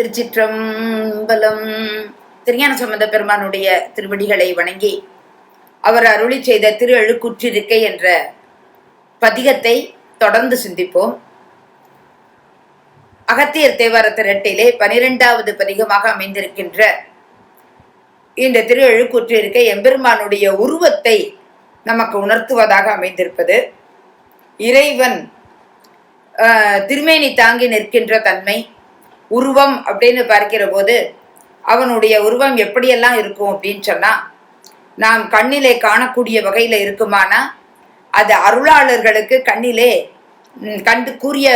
திருச்சிற்றம்பலம். திருஞான சம்பந்த பெருமானுடைய திருவடிகளை வணங்கி அவர் அருளி செய்த திரு எழுக்குற்றிருக்கை என்ற பதிகத்தை தொடர்ந்து சிந்திப்போம். அகத்தியர் தேவார திரட்டிலே பனிரெண்டாவது பதிகமாக அமைந்திருக்கின்ற இந்த திரு எழுக்குற்றிருக்கை எம்பெருமானுடைய உருவத்தை நமக்கு உணர்த்துவதாக அமைந்திருப்பது. இறைவன் ஆஹ், திருமேனி தாங்கி நிற்கின்ற தன்மை உருவம் அப்படின்னு பார்க்கிற போது அவனுடைய உருவம் எப்படியெல்லாம் இருக்கும் அப்படின்னு சொன்னா நாம் கண்ணிலே காணக்கூடிய வகையில இருக்குமானா அது அருளாளர்களுக்கு கண்ணிலே கண்டு கூறிய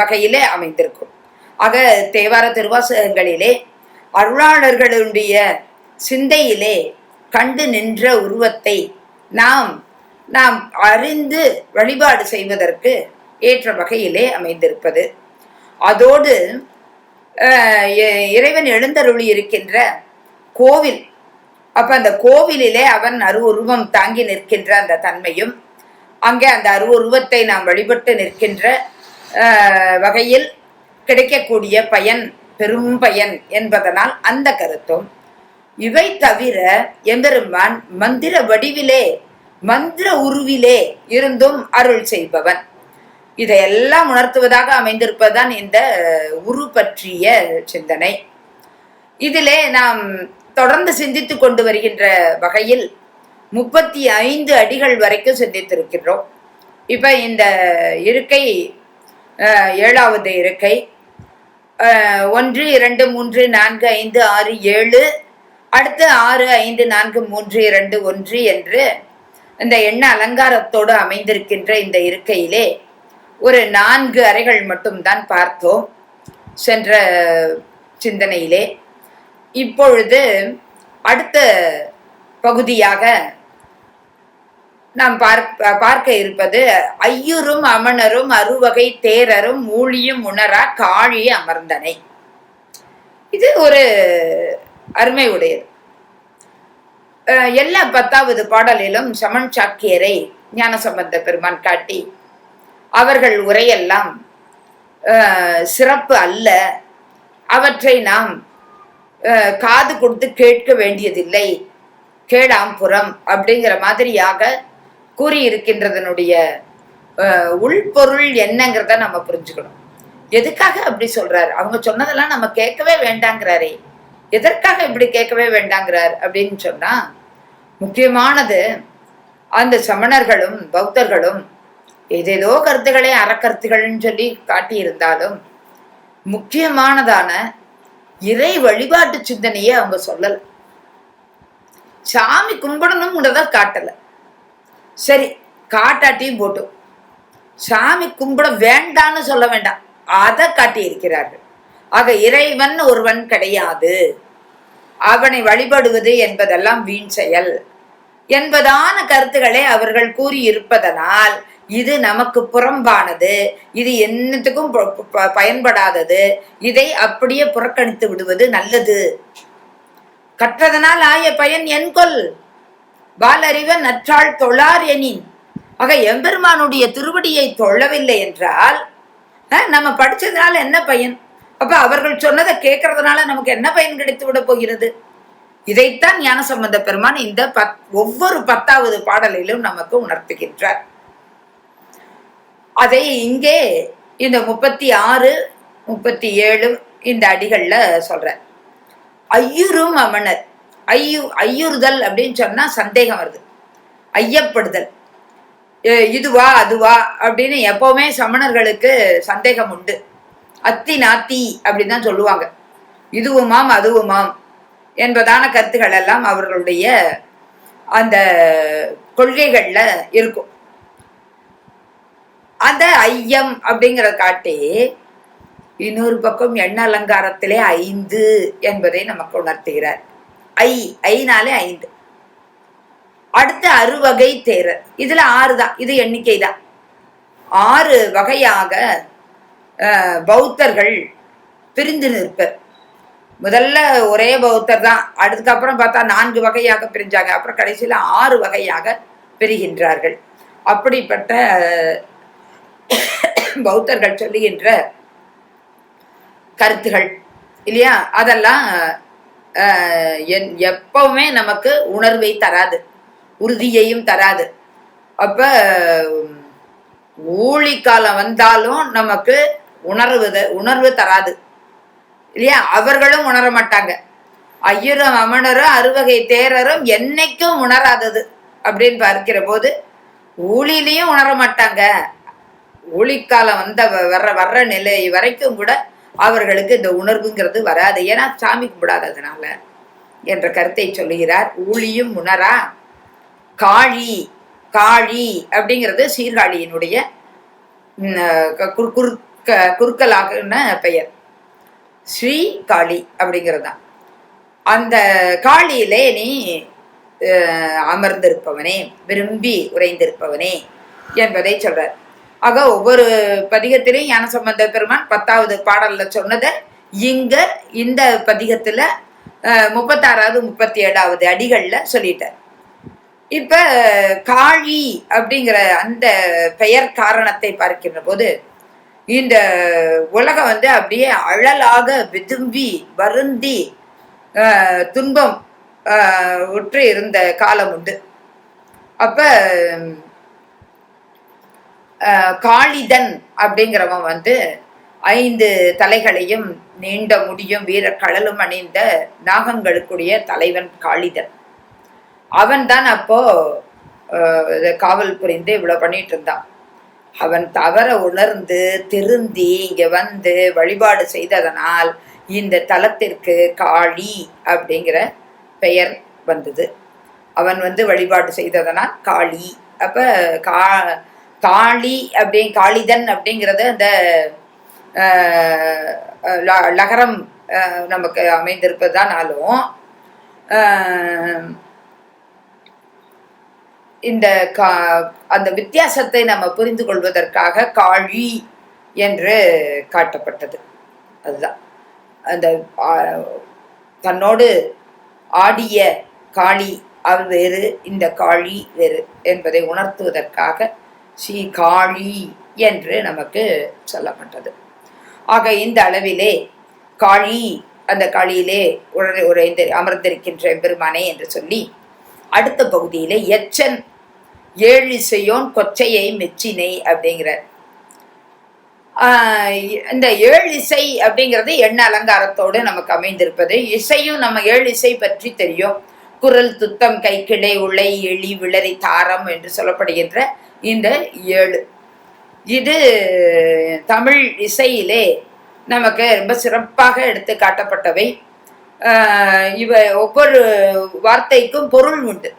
வகையிலே அமைந்திருக்கும். ஆக தேவார திருவாசகங்களிலே அருளாளர்களுடைய சிந்தையிலே கண்டு நின்ற உருவத்தை நாம் நாம் அறிந்து வழிபாடு செய்வதற்கு ஏற்ற வகையிலே அமைந்திருப்பது. அதோடு இறைவன் எழுந்தருளி இருக்கின்ற கோவில். அப்ப அந்த கோவிலிலே அவன் அருவுருவம் தாங்கி நிற்கின்ற அந்த தன்மையும் அங்கே அந்த அருவுருவத்தை நாம் வழிபட்டு நிற்கின்ற வகையில் கிடைக்கக்கூடிய பயன் பெரும் பயன் என்பதனால் அந்த கருத்தும். இவை தவிர எம்பெருமான் மந்திர வடிவிலே மந்திர உருவிலே இருந்தும் அருள் செய்பவன். இதையெல்லாம் உணர்த்துவதாக அமைந்திருப்பதுதான் இந்த உரு பற்றிய சிந்தனை. இதிலே நாம் தொடர்ந்து சிந்தித்து கொண்டு வருகின்ற வகையில் முப்பத்தி ஐந்து அடிகள் வரைக்கும் சிந்தித்திருக்கின்றோம். இப்ப இந்த இருக்கை ஏழாவது இருக்கை ஒன்று இரண்டு மூன்று நான்கு ஐந்து ஆறு ஏழு அடுத்து ஆறு ஐந்து நான்கு மூன்று இரண்டு ஒன்று என்று இந்த எண்ண அலங்காரத்தோடு அமைந்திருக்கின்ற இந்த இருக்கையிலே ஒரு நான்கு அறைகள் மட்டும்தான் பார்த்தோம் சென்ற சிந்தனையிலே. இப்பொழுது அடுத்த பகுதியாக நாம் பார்ப்ப பார்க்க இருப்பது ஐயரும் அமணரும் அறுவகை தேரரும் ஊழியும் உணரா காழி அமர்ந்தனை. இது ஒரு அருமை உடையது. எல்லா பத்தாவது பாடலிலும் சமன் சாக்கியரை ஞானசம்பந்த பெருமான் காட்டி அவர்கள் உரையெல்லாம் சிறப்பு அல்ல. அவற்றை நாம் காது கொடுத்து கேட்க வேண்டியதில்லை. கேடாம் புறம் அப்படிங்கிற மாதிரியாக கூறியிருக்கின்றதனுடைய உள்பொருள் என்னங்கிறத நம்ம புரிஞ்சுக்கணும். எதுக்காக அப்படி சொல்றாரு? அவங்க சொன்னதெல்லாம் நம்ம கேட்கவே வேண்டாங்கிறாரே. எதற்காக இப்படி கேட்கவே வேண்டாங்கிறார் அப்படின்னு சொன்னா முக்கியமானது அந்த சமணர்களும் பௌத்தர்களும் ஏதேதோ கருத்துக்களை அறக்கருத்துகள்னு சொல்லி காட்டியிருந்தாலும் முக்கியமானதான இறை வழிபாட்டு சிந்தனையை அவங்க சொல்லல. சாமி கும்பிடணும்ன்றத காட்டல. சரி காட்டாட்டியும் போட்டும். சாமி கும்பிட வேண்டான்னு சொல்ல வேண்டாம். அதை காட்டி இருக்கிறார்கள் ஆக இறைவன் ஒருவன் கிடையாது. அவனை வழிபடுவது என்பதெல்லாம் வீண் செயல். என்பதான கருத்துக்களை அவர்கள் கூறியிருப்பதனால் இது நமக்கு புறம்பானது இது என்னத்துக்கும் ப- பயன்படாதது இதை அப்படியே புறக்கணித்து விடுவது நல்லது. கற்றதனால் ஆய பயன் என்கொல் பாலறிவன் நற்றாள் தொழார் எனின். ஆக எம்பெருமானுடைய திருவடியை தொழவில்லை என்றால் நம்ம படிச்சதுனால என்ன பயன்? அப்ப அவர்கள் சொன்னதை கேட்கறதுனால நமக்கு என்ன பயன் கிடைத்து விட போகிறது? இதைத்தான் ஞான சம்பந்த பெருமான் இந்த பத் ஒவ்வொரு பத்தாவது பாடலிலும் நமக்கு உணர்த்துகின்றார். அதை இங்கே இந்த முப்பத்தி ஆறு முப்பத்தி ஏழு இந்த அடிகள்ல சொல்கிறார் ஐயுறும் அமணர். ஐயு ஐயுறுதல் அப்படின்னு சொன்னா சந்தேகம் வருது. ஐயப்படுதல். இதுவா அதுவா அப்படின்னு எப்பவுமே சமணர்களுக்கு சந்தேகம் உண்டு. அத்தி நாத்தி அப்படின்னு தான் சொல்லுவாங்க. இதுவுமாம் அதுவுமாம் என்பதான கருத்துக்கள் எல்லாம் அவர்களுடைய அந்த கொள்கைகள்ல இருக்கும். அந்த ஐயம் அப்படிங்கிற காட்டி இன்னொரு பக்கம் எண்ண அலங்காரத்திலே ஐந்து என்பதை நமக்கு உணர்த்துகிறார். ஐ ஐனாலே ஐந்து. அடுத்த அறுவகை தேரர். இதுல ஆறு தான். இது எண்ணிக்கை தான். ஆறு வகையாக பௌத்தர்கள் பிரிந்து நிற்பர். முதல்ல ஒரே பௌத்தர் தான். அதுக்கப்புறம் பார்த்தா நான்கு வகையாக பிரிஞ்சாங்க. அப்புறம் கடைசியில் ஆறு வகையாக பிரிகின்றார்கள். அப்படிப்பட்ட பௌத்தர்கள் சொல்லுகின்ற கருத்துகள் இல்லையா? அதெல்லாம் என்- எப்பவுமே நமக்கு உணர்வை தராது உறுதியையும் தராது. அப்ப ஊழி காலம் வந்தாலும் நமக்கு உணர்வு உணர்வு தராது இல்லையா? அவர்களும் உணர மாட்டாங்க. ஐயரும் அமணரும் அறுவகை தேரரும் என்னைக்கும் உணராதது அப்படின்னு பார்க்கிற போது ஊழிலையும் உணர மாட்டாங்க. ஒளிக்காலம் வந்த வ- வர்ற வர்ற நிலை வரைக்கும் கூட அவர்களுக்கு இந்த உணர்வுங்கிறது வராது. ஏன்னா சாமி கும்பிடாததுனால என்ற கருத்தை சொல்லுகிறார். ஊழியும் உணரா காழி காழி அப்படிங்கிறது சீர்காழியினுடைய குறுக்க குறுக்கலாகன பெயர். ஸ்ரீ காளி அப்படிங்கிறது தான். அந்த காளியிலே நீ அமர்ந்திருப்பவனே விரும்பி உறைந்திருப்பவனே என்பதை சொல்றார். ஆக ஒவ்வொரு பதிகத்திலையும் ஞானசம்பந்த பெருமான் பத்தாவது பாடல்ல சொன்னதை. இங்க இந்த பதிகத்துல முப்பத்தாறாவது முப்பத்தி ஏழாவது அடிகள்ல சொல்லிட்டார். இப்ப காளி அப்படிங்கிற அந்த பெயர் காரணத்தை பார்க்கின்ற போது இந்த உலகம் வந்து அப்படியே அழலாக விதும்பி வருந்தி துன்பம் உற்று இருந்த காலம் உண்டு. அப்ப காளிதன் அப்படிங்கிறவன் வந்து ஐந்து தலைகளையும் நீண்ட முடியும் வீர கடலும் அணிந்த நாகங்களுக்குரிய தலைவன் காளிதன். அவன் தான் அப்போ காவல் புரிந்து இவ்வளவு பண்ணிட்டு இருந்தான். அவன் தவற உணர்ந்து திருந்தி இங்க வந்து வழிபாடு செய்ததனால் இந்த தலத்திற்கு காளி அப்படிங்கிற பெயர் வந்தது. அவன் வந்து வழிபாடு செய்ததனால் காளி. அப்ப கா காளி அப்படி காளிதன் அப்படிங்கிறது அந்த ஆஹ், ல- லகரம் நமக்கு அமைந்திருப்பதானாலும் இந்த கா அந்த வித்தியாசத்தை நம்ம புரிந்து கொள்வதற்காக காழி என்று காட்டப்பட்டது. அதுதான். அந்த தன்னோடு ஆடிய காளி அவள் வேறு இந்த காழி வேறு என்பதை உணர்த்துவதற்காக ஸ்ரீ காளி என்று நமக்கு சொல்லப்பட்டது. ஆக இந்த அளவிலே காளி அந்த காளியிலே உடனே உறைந்து அமர்ந்திருக்கின்ற பெருமானே என்று சொல்லி அடுத்த பகுதியிலே எச்சன் ஏழிசையோன் கொச்சையை மெச்சினை அப்படிங்கிறார். ஆஹ் இந்த ஏழு இசை அப்படிங்கிறது எண்ண அலங்காரத்தோடு நமக்கு அமைந்திருப்பது. இசையும் நம்ம ஏழு இசை பற்றி தெரியும். குரல் துத்தம் கைக்கிளை உளை எளி விளரி தாரம் என்று சொல்லப்படுகின்ற இந்த ஏழு. இது தமிழ் இசையிலே நமக்கு ரொம்ப சிறப்பாக எடுத்து காட்டப்பட்டவை. இவை இவ ஒவ்வொரு வார்த்தைக்கும் பொருள் உண்டு.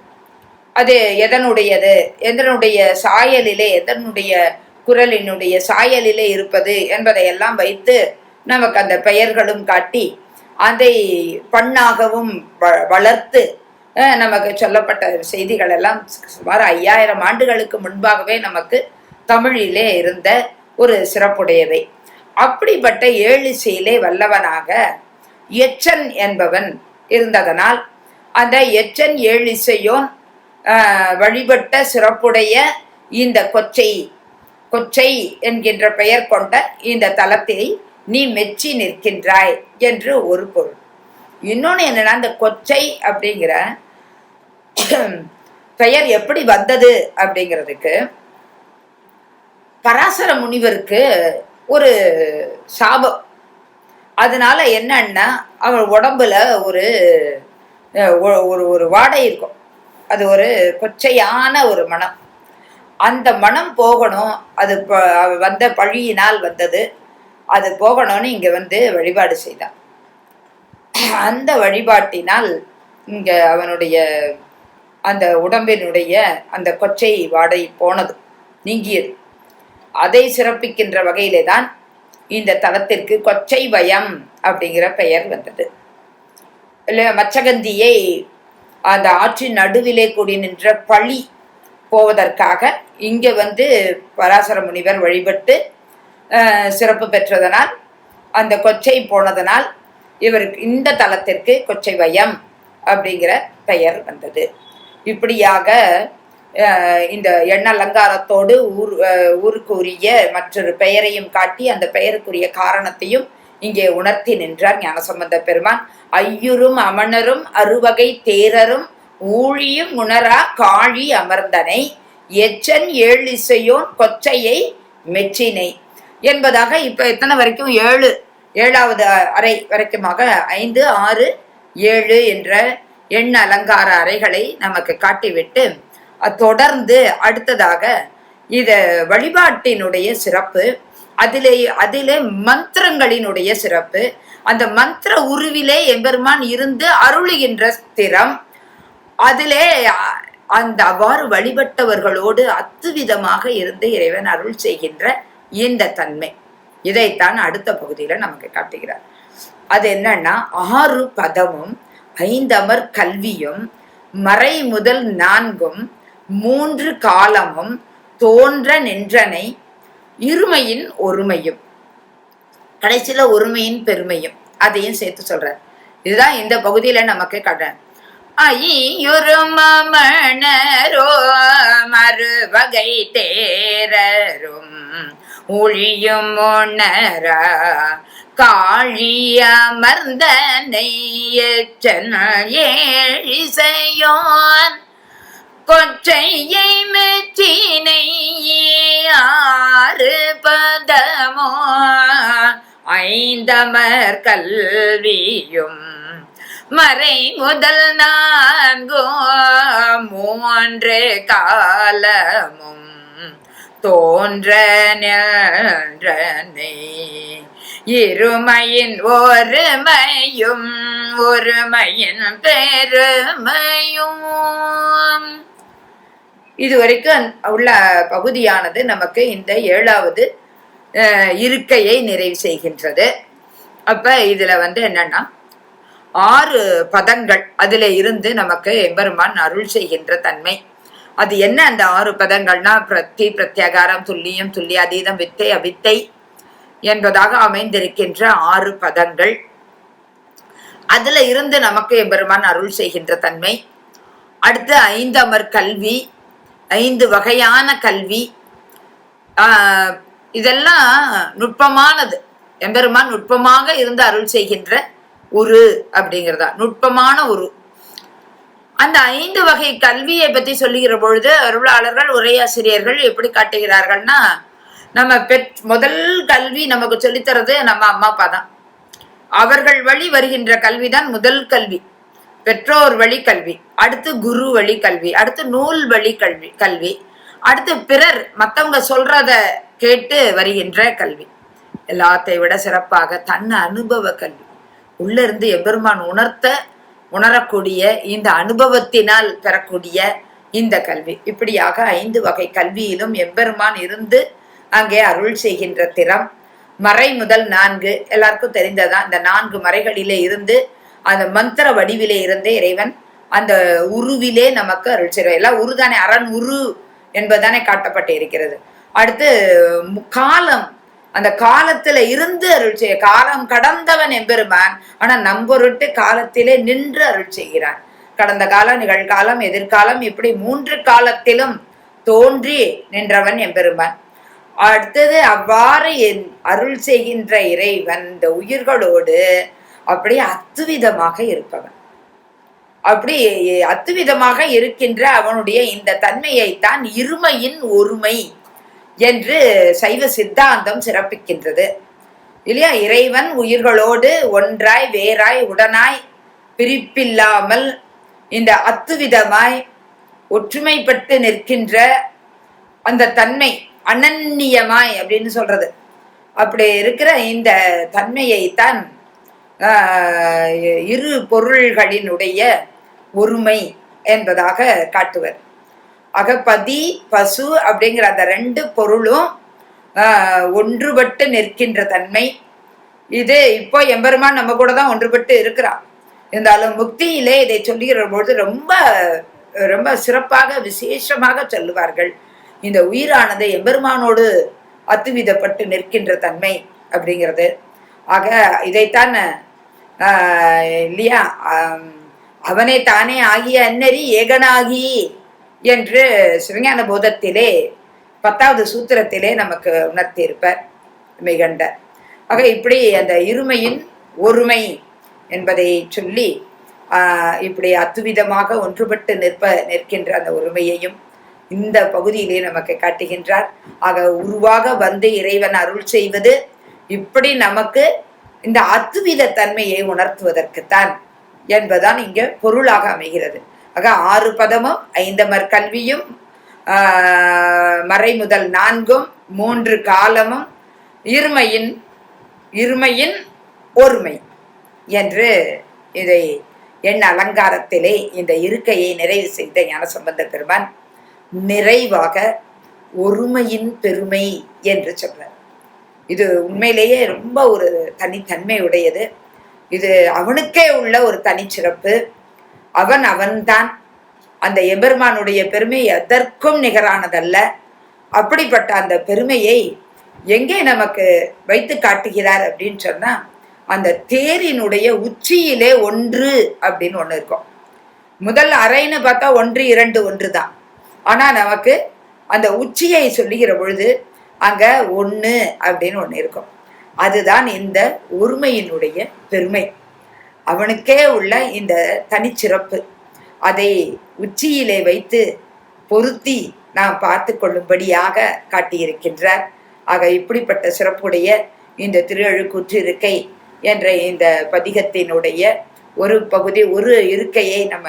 அது எதனுடையது? எதனுடைய சாயலிலே எதனுடைய குரலினுடைய சாயலிலே இருப்பது என்பதையெல்லாம் வைத்து நமக்கு அந்த பெயர்களும் காட்டி அதை பண்ணாகவும் வ- வளர்த்து நமக்கு சொல்லப்பட்ட செய்திகள் எல்லாம் சுமார் ஐயாயிரம் ஆண்டுகளுக்கு முன்பாகவே நமக்கு தமிழிலே இருந்த ஒரு சிறப்புடையவை. அப்படிப்பட்ட ஏழிசையிலே வல்லவனாக எச்சன் என்பவன் இருந்ததனால் அந்த எச்சன் ஏழிசையோன் வழிபட்ட சிறப்புடைய இந்த கொச்சை கொச்சை என்கின்ற பெயர் கொண்ட இந்த தலத்தை நீ மெச்சி நிற்கின்றாய் என்று ஒரு பொருள். இன்னொன்று என்னென்னா இந்த கொச்சை அப்படிங்கிற பெயர் எப்படி வந்தது அப்படிங்கிறதுக்கு பராசர முனிவருக்கு ஒரு சாபம். அதனால என்னன்னா அவர் உடம்புல ஒரு ஒரு ஒரு வாடை இருக்கும். அது ஒரு கொச்சையான ஒரு மனம். அந்த மனம் போகணும். அது வந்த பழியினால் வந்தது. அது போகணும்னு இங்கே வந்து வழிபாடு செய்தான். அந்த வழிபாட்டினால் இங்க அவனுடைய அந்த உடம்பினுடைய அந்த கொச்சை வாடை போனது நீங்கியது. அதை சிறப்பிக்கின்ற வகையிலே தான் இந்த தலத்திற்கு கொச்சை வயம் அப்படிங்கிற பெயர் வந்தது. இல்லை மச்சகந்தியை அந்த ஆற்றின் நடுவிலே கூடி நின்ற பழி போவதற்காக இங்கே வந்து பராசர முனிவர் வழிபட்டு சிறப்பு பெற்றதனால் அந்த கொச்சை போனதனால் இவருக்கு இந்த தலத்திற்கு கொச்சைவயம் அப்படிங்கிற பெயர் வந்தது. இப்படியாக இந்த எண்ண அலங்காரத்தோடு ஊர் ஊருக்குரிய மற்றொரு பெயரையும் காட்டி அந்த பெயருக்குரிய காரணத்தையும் இங்கே உணர்த்தி நின்றார் ஞானசம்பந்த பெருமான். ஐயரும் அமணரும் அறுவகை தேரரும் ஊழியும் உணரா காழி அமர்ந்தனை எச்சன் ஏழு இசையோன் கொச்சையை மெச்சினை. என்பதாக இப்ப எத்தனை வரைக்கும்? ஏழு. ஏழாவது அறை வரைக்குமாக ஐந்து ஆறு ஏழு என்ற எண் அலங்கார அறைகளை நமக்கு காட்டிவிட்டு தொடர்ந்து அடுத்ததாக இத வழிபாட்டினுடைய சிறப்பு அதிலே அதிலே மந்திரங்களினுடைய சிறப்பு. அந்த மந்திர உருவிலே எம்பெருமான் இருந்து அருளுகின்ற ஸ்திரம். அதிலே அந்த அவ்வாறு வழிபட்டவர்களோடு அத்துவிதமாக இருந்து இறைவன் அருள் செய்கின்ற இந்த தன்மை. இதைத்தான் அடுத்த பகுதியில நமக்கு காட்டுகிறார். அது என்னன்னா ஆறு பதமும் ஐந்தமர் கல்வியும் மறை முதல் நான்கும் மூன்று காலமும் தோன்ற நின்றனை இருமையின் ஒருமையும். கடைசியில ஒருமையின் பெருமையும் அதையும் சேர்த்து சொல்ற இதுதான் இந்த பகுதியில நமக்கு கடன் ஐயுருமணரோ மறுவகை தேரரும் ஒழியும் உணரா காழியமர்ந்த நெய்யச்சன ஏழிசையோன். கொச்சையை மெச்சினை ஆறு பதமோ ஐந்தமர் கல்வியும் மறை முதல் நான்கோ மூன்று காலமும் தோன்ற நின்றனை இருமையின் ஒருமையும் ஒருமையின் பெருமையும். இதுவரைக்கும் உள்ள பகுதியானது நமக்கு இந்த ஏழாவது இருக்கையை நிறைவு செய்கின்றது. அப்ப இதுல வந்து என்னன்னா ஆறு பதங்கள் அதுல இருந்து நமக்கு எம்பெருமான் அருள் செய்கின்ற தன்மை. அது என்ன அந்த ஆறு பதங்கள்னா? பிரத்தி பிரத்யாகாரம் துல்லியம் துல்லியாதீதம் வித்தை அவித்தை என்பதாக அமைந்திருக்கின்ற ஆறு பதங்கள். அதுல இருந்து நமக்கு எம்பெருமான் அருள் செய்கின்ற தன்மை. அடுத்து ஐந்து அமர் கல்வி ஐந்து வகையான கல்வி. இதெல்லாம் நுட்பமானது. எம்பெருமான் நுட்பமாக இருந்து அருள் செய்கின்ற உரு அப்படிங்கிறதா. நுட்பமான உரு அந்த ஐந்து வகை கல்வியை பத்தி சொல்லுகிற பொழுது அருளாளர்கள் உரையாசிரியர்கள் எப்படி காட்டுகிறார்கள்னா நம்ம பெற் முதல் கல்வி நமக்கு சொல்லித்தரது நம்ம அம்மா அப்பா தான். அவர்கள் வழி வருகின்ற கல்விதான் முதல் கல்வி. பெற்றோர் வழி கல்வி. அடுத்து குரு வழி கல்வி. அடுத்து நூல் வழி கல்வி கல்வி. அடுத்து பிறர் மற்றவங்க சொல்றத கேட்டு வருகின்ற கல்வி. எல்லாத்தை விட சிறப்பாக தன் அனுபவ கல்வி. உள்ள இருந்து எபெருமான் உணர்த்த உணரக்கூடிய இந்த அனுபவத்தினால் பெறக்கூடிய இந்த கல்வி. இப்படியாக ஐந்து வகை கல்வியிலும் எம்பெருமான் இருந்து அங்கே அருள் செய்கின்ற திறம். மறை முதல் நான்கு எல்லாருக்கும் தெரிந்ததான் இந்த நான்கு மறைகளிலே இருந்து அந்த மந்திர வடிவிலே இருந்தே இறைவன் அந்த உருவிலே நமக்கு அருள் செய்வார் எல்லாம் உருதானே அரண் உரு என்பதுதானே காட்டப்பட்டு இருக்கிறது அடுத்து காலம் அந்த காலத்துல இருந்து அருள் செய்ய காலம் கடந்தவன் எம்பெருமான். ஆனா நம்பொருட்டு காலத்திலே நின்று அருள் செய்கிறான். கடந்த காலம் நிகழ்காலம் எதிர்காலம் இப்படி மூன்று காலத்திலும் தோன்றி நின்றவன் எம்பெருமான். அடுத்தது அவ்வாறு என் அருள் செய்கின்ற இறைவன் இந்த உயிர்களோடு அப்படியே அத்துவிதமாக இருப்பவன். அப்படி அத்துவிதமாக இருக்கின்ற அவனுடைய இந்த தன்மையைத்தான் இருமையின் ஒருமை. என்று சைவ சித்தாந்தம் சிறப்பிக்கின்றது. இல்லையா? இறைவன் உயிர்களோடு ஒன்றாய் வேறாய் உடனாய் பிரிப்பில்லாமல் இந்த அத்துவிதமாய் ஒற்றுமைப்பட்டு நிற்கின்ற அந்த தன்மை அனன்னியமாய் அப்படின்னு சொல்றது. அப்படி இருக்கிற இந்த தன்மையைத்தான் இரு பொருள்களினுடைய ஒருமை என்பதாக காட்டுவர். அகபதி பசு அப்படிங்கிற அந்த ரெண்டு பொருளும் ஒன்றுபட்டு நிற்கின்ற தன்மை. இது இப்போ எம்பெருமான் நம்ம கூட தான் ஒன்றுபட்டு இருக்கிறான். இருந்தாலும் முக்தியிலே இதை சொல்லுகிற பொழுது ரொம்ப ரொம்ப சிறப்பாக விசேஷமாக சொல்லுவார்கள். இந்த உயிரானது எம்பெருமானோடு அத்துவிதப்பட்டு நிற்கின்ற தன்மை அப்படிங்கிறது. ஆக இதைத்தான் இல்லையா அவனை தானே ஆகிய அன்னறி ஏகனாகி என்று சிவஞான போதத்திலே பத்தாவது சூத்திரத்திலே நமக்கு உணர்த்தியிருப்பார் மிகண்டர் ஆக இப்படி அந்த இருமையின் ஒருமை என்பதை சொல்லி இப்படி அத்துவிதமாக ஒன்றுபட்டு நிற்ப நிற்கின்ற அந்த ஒருமையையும் இந்த பகுதியிலே நமக்கு காட்டுகின்றார். ஆக உருவாக வந்து இறைவன் அருள் செய்வது இப்படி நமக்கு இந்த அத்துவித தன்மையை உணர்த்துவதற்குத்தான் என்பதுதான் இங்கே பொருளாக அமைகிறது. ஆக ஆறு பதமும் ஐந்தமர் கல்வியும் மறை மறைமுதல் நான்கும் மூன்று காலமும் இருமையின் இருமையின் ஒருமை என்று இதை என் அலங்காரத்திலே இந்த இருக்கையை நிறைவு செய்த ஞானசம்பந்த பெருமான் நிறைவாக ஒருமையின் பெருமை என்று சொல்றார். இது உண்மையிலேயே ரொம்ப ஒரு தனித்தன்மை உடையது இது அவனுக்கே உள்ள ஒரு தனிச்சிறப்பு. அவன் அவன்தான். அந்த எபெருமானுடைய பெருமை எதற்கும் நிகரானதல்ல. அப்படிப்பட்ட அந்த பெருமையை எங்கே நமக்கு வைத்து காட்டுகிறார் அப்படின்னு சொன்னா அந்த தேரினுடைய உச்சியிலே ஒன்று அப்படின்னு ஒன்று இருக்கும். முதல் அறைன்னு பார்த்தா ஒன்று இரண்டு ஒன்று தான் ஆனா நமக்கு அந்த உச்சியை சொல்லுகிற பொழுது அங்க ஒன்று அப்படின்னு ஒன்று இருக்கும். அதுதான் இந்த ஒருமையினுடைய பெருமை. அவனுக்கே உள்ள இந்த தனிச்சிறப்பு. அதை உச்சியிலே வைத்து பொருத்தி நாம் பார்த்து கொள்ளும்படியாக காட்டியிருக்கின்றார். ஆக இப்படிப்பட்ட சிறப்புடைய இந்த திருஅழுக்கூற்று இருக்கை என்ற இந்த பதிகத்தினுடைய ஒரு பகுதி ஒரு இருக்கையை நம்ம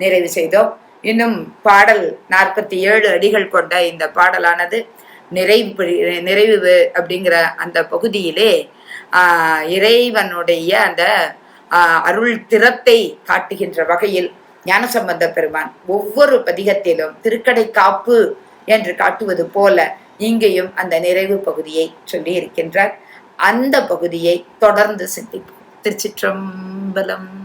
நிறைவு செய்தோம். இன்னும் பாடல் நாற்பத்தி ஏழு அடிகள் கொண்ட இந்த பாடலானது நிறைவு நிறைவு அப்படிங்கிற அந்த பகுதியிலே ஆஹ், இறைவனுடைய அந்த அருள் திறத்தை காட்டுகின்ற வகையில் ஞானசம்பந்த பெருமான் ஒவ்வொரு பதிகத்திலும் திருக்கடை காப்பு என்று காட்டுவது போல இங்கேயும் அந்த நிறைவு பகுதியை சொல்லி இருக்கின்றார் அந்த பகுதியை தொடர்ந்து சிந்திப்போம். திருச்சிற்றம்பலம்.